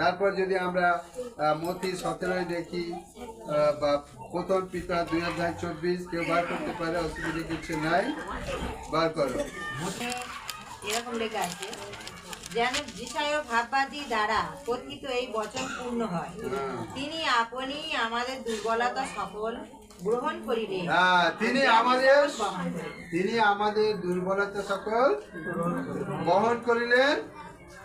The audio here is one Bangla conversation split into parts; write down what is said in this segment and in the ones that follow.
তারপর যদি আমরা মতি সতেরোয় দেখি বা প্রথম পিতা দুই হাজার চব্বিশ কেউ বার করতে পারে অসুবিধা কিছু নাই বার করো। এরকম লেখা আছে যেন বিষয় ভাববাদী দ্বারা কথিত এই বচন পূর্ণ হয়। হ্যাঁ। তিনি আপনি আমাদের দুর্বলতা সকল গ্রহণ করিলেন। হ্যাঁ তিনি আমাদের তিনি আমাদের দুর্বলতা সকল বহন করিলেন।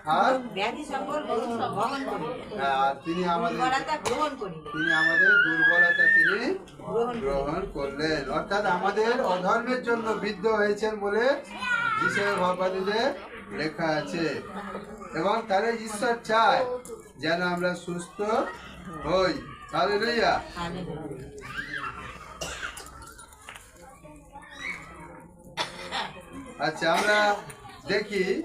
আর ব্যাধি সকল গ্রহণ করিলেন। আর তিনি আমাদের দুর্বলতা গ্রহণ করিলেন। তিনি আমাদের দুর্বলতা তিনি গ্রহণ গ্রহণ করলেন। অর্থাৎ আমাদের অধর্মের জন্য বিদ্ধ হয়েছেন বলে লেখা আছে। এবং তাহলে ঈশ্বর চায় যেন আমরা সুস্থ হই। Hallelujah hallelujah. আচ্ছা আমরা দেখি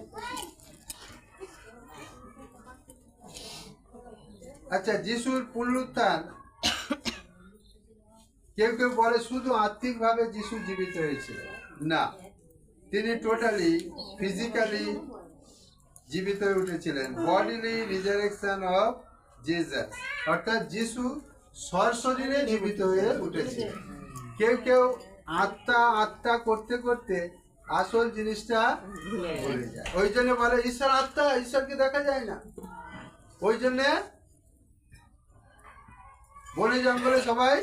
আচ্ছা যিশুর পুনরুত্থান, কেউ কেউ বলে শুধু আর্থিকভাবে যিশু জীবিত হয়েছিল না, তিনি টোটালি ফিজিক্যালি জীবিত হয়ে উঠেছিলেন। বডিলি রিজারেকশন অফ জিজাস অর্থাৎ যিশু সশরীরে জীবিত হয়ে উঠেছিলেন কেউ কেউ আত্মা আত্মা করতে করতে আসল জিনিসটা ভুলে যায়। ওই জন্য বলে, ঈশ্বর আত্মা, ঈশ্বরকে দেখা যায় না। ওই জন্যে বনে জঙ্গলে সবাই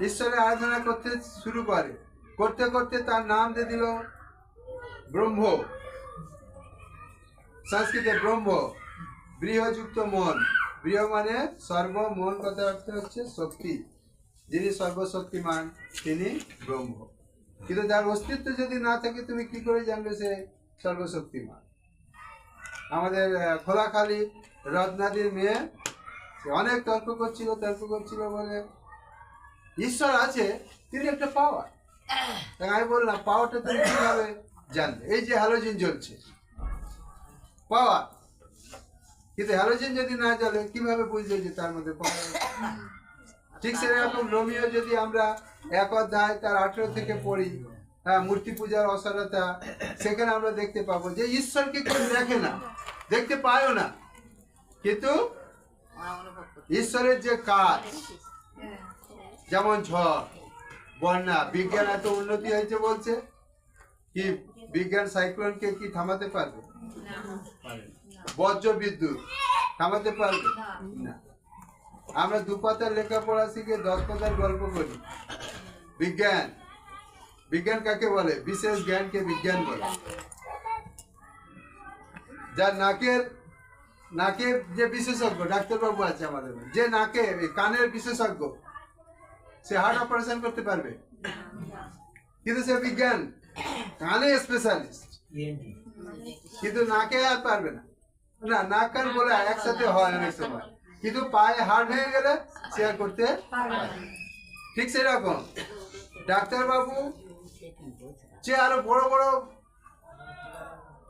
ঈশ্বরের আরাধনা করতে শুরু করে। করতে করতে তার নাম দিয়ে দিল ব্রহ্ম। সংস্কৃতে ব্রহ্ম, বৃহযুক্ত মন। বৃহ মানে সর্ব, মন কথা অর্থ হচ্ছে শক্তি। যিনি সর্বশক্তিমান, তিনি ব্রহ্ম। কিন্তু যার অস্তিত্ব যদি না থাকে, তুমি কি করে জানবে সে সর্বশক্তিমান? আমাদের খোলাখালি রত্নাদির মেয়ে অনেক তর্ক করছিল তর্ক করছিল বলে ঈশ্বর আছে, তিনি একটা পাওয়ার আমি বললাম পাওয়ারটা তুমি কীভাবে জানবে এই যে হ্যালোজিন জ্বলছে। পাওয়ার কিন্তু হ্যালোজিন যদি না জ্বলে, কীভাবে বুঝবে যে তার মধ্যে পাওয়ার ঠিক সেরকম রোমিও যদি আমরা এক অধ্যায় তার আঠেরো থেকে পড়ি হ্যাঁ মূর্তি পূজার অসারতা, সেখানে আমরা দেখতে পাবো যে ঈশ্বরকে কেউ দেখে না, দেখতে পায়ও না। কিন্তু ঈশ্বরের যে কাজ, যেমন ঝড়, বন্যা, বিজ্ঞান এত উন্নতি হয়েছে বলছে, কি বিজ্ঞান সাইক্লোনকে কি থামাতে পারবে? বজ্র বিদ্যুৎ থামাতে পারবে? আমরা দু পাতার লেখাপড়া শিখে দশ পাতার গল্প করি। বিজ্ঞান বিজ্ঞান কাকে বলে? বিশেষ জ্ঞানকে বিজ্ঞান বলে। যার নাকের নাকের যে বিশেষজ্ঞ, ডাক্তারবাবু আছে আমাদের যে নাকে কানের বিশেষজ্ঞ, সে হার্ট অপারেশন করতে পারবে। কিন্তু সে বিজ্ঞান, কানে স্পেশালিস্ট কিন্তু নাকে আর পারবে না। না, নাক কান বলে একসাথে হয় অনেক সময়। কিন্তু পায়ে হাড় ভেঙে গেলে সে আর করতে ঠিক সেরকম। ডাক্তারবাবু যে আরও বড় বড়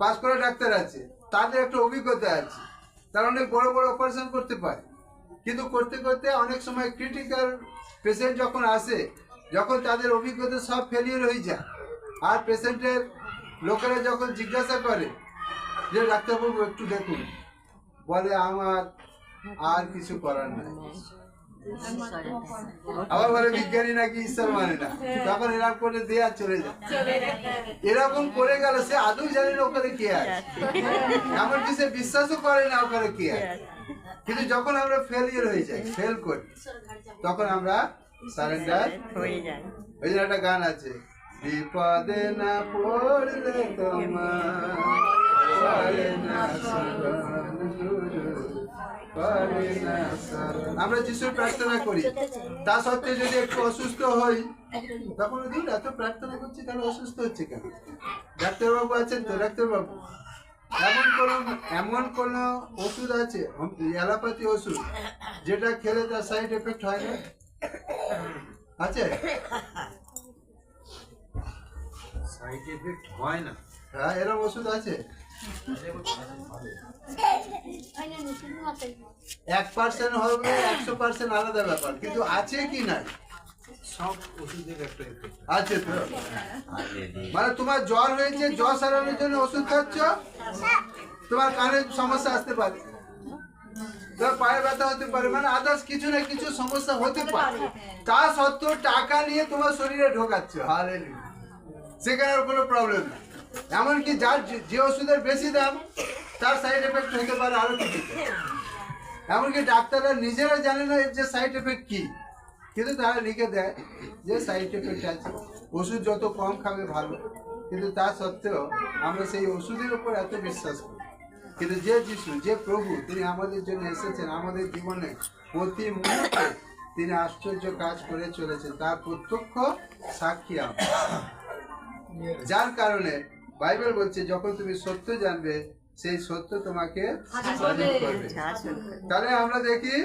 পাস করা ডাক্তার আছে, তাদের একটা অভিজ্ঞতা আছে। তারা অনেক বড় বড় অপারেশন করতে পারে। কিন্তু করতে করতে অনেক সময় ক্রিটিক্যাল পেশেন্ট যখন আসে, যখন তাদের অভিজ্ঞতা সব ফেলিয়ার হয়ে যায়। আর পেশেন্টের লোকেরা যখন জিজ্ঞাসা করে যে, ডাক্তারবাবু, একটু দেখুন। বলে, আমার আর কিছু করার নাই। আবার বলে বিজ্ঞানী নাকি ঈশ্বর মানে না। তখন এরকম করে দেয়া চলে যায়। এরকম করে গেল, সে আদৌ জানে না ওখানে কে আছে। এমনকি সে বিশ্বাসও করে না ওখানে কে আছে। কিন্তু যখন আমরা ফেলিয়ার হয়ে যাই ফেল করি, তখন আমরা সারেন্ডার হয়ে যায় ওই জন্য একটা গান আছে, বিপদে না পড়লে তোমার না আমরা যিশুর প্রার্থনা করি। তা সত্ত্বেও যদি একটু অসুস্থ হই তখন দিন এত প্রার্থনা করছি তাহলে অসুস্থ হচ্ছে কেন? ডাক্তারবাবু আছেন তো ডাক্তারবাবু? এমন কোন এমন কোন ওষুধ আছে? অ্যালোপ্যাথি ওষুধ যেটা খেলে তার সাইড এফেক্ট হয় না? আছে? সাইড এফেক্ট হয় না। হ্যাঁ এরকম ওষুধ আছে? এক পার্সেন্ট হবে একশো পার্সেন্ট আলাদা ব্যাপার কিন্তু আছে কি নাই? সব ওষুধের একটা আছে। তো? মানে তোমার জ্বর হয়েছে জ্বর সারানোর জন্য ওষুধ খাচ্ছ? তোমার কানের সমস্যা আসতে পারে। তোমার পায়ে ব্যথা হতে পারে মানে আদার্স কিছু না কিছু সমস্যা হতে পারে। তা সত্ত্বেও টাকা নিয়ে তোমার শরীরে ঢোকাচ্ছ। হালেলুয়া। সেখানে কোনো প্রবলেম নেই। এমনকি যার যে- ওষুধের বেশি দাম, তার সাইড এফেক্ট হতে পারে আরও কিছু। এমনকি ডাক্তাররা নিজেরা জানে না যে সাইড এফেক্ট কি। কিন্তু তারা লিখে দেয় যে সাইড এফেক্ট আছে। ওষুধ যত কম খাবে ভালো। কিন্তু তা সত্ত্বেও আমরা সেই ওষুধের উপর এত বিশ্বাস করি। কিন্তু যে যিশু, যে প্রভু, তিনি আমাদের জন্য এসেছেন, আমাদের জীবনে প্রতি মুহূর্তে তিনি আশ্চর্য কাজ করে চলেছেন। তার প্রত্যক্ষ সাক্ষী আমরা। যার কারণে বাইবেল বলছে যখন তুমি সত্য জানবে সেই সত্য তোমাকে স্বাধীন করবে। তাহলে আমরা দেখি